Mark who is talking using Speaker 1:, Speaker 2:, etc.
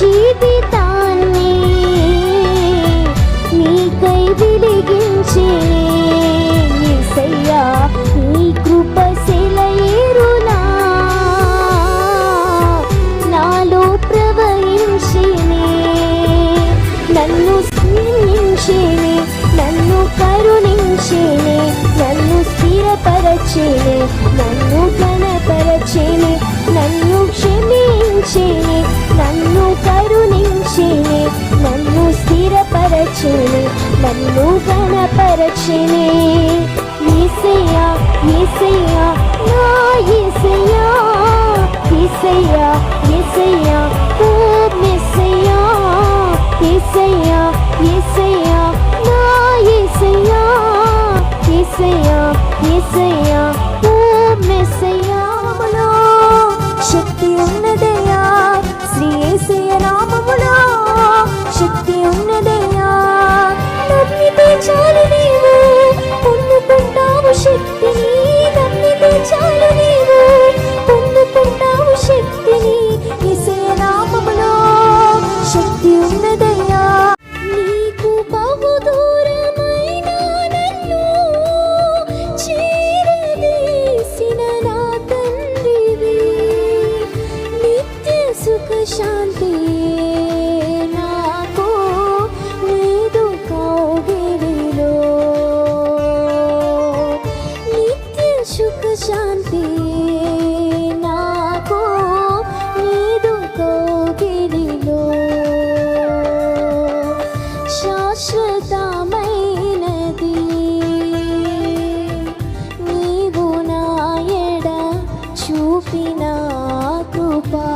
Speaker 1: జీవితాన్ని నీకై వెలిగించే యేసయ్యా నీ కృప సెలయేరునా నాలో ప్రవహించినే నన్ను స్నేహించినే నన్ను కరుణించినే నన్ను స్థిరపరచినే నన్ను ఘనపరచినే నన్ను నన్ను గణపరచినే. ఈసయ్యా ఈసయ్యా నా ఈసయ్యా. ఈసయ్యా ఈసయ్యా ఓ మెస్సయ్యా ఈసయ్యా ఈసయ్యా నా ఈసయ్యా. ఈసయ్యా ఈసయ్యా ఓ మెస్సయ్యా శక్తి ఉన్న శాంతి నాకు నీదు కోగిలిలో శాశ్వతమైనది నీవు నా ఎడ చూపిన కృపా.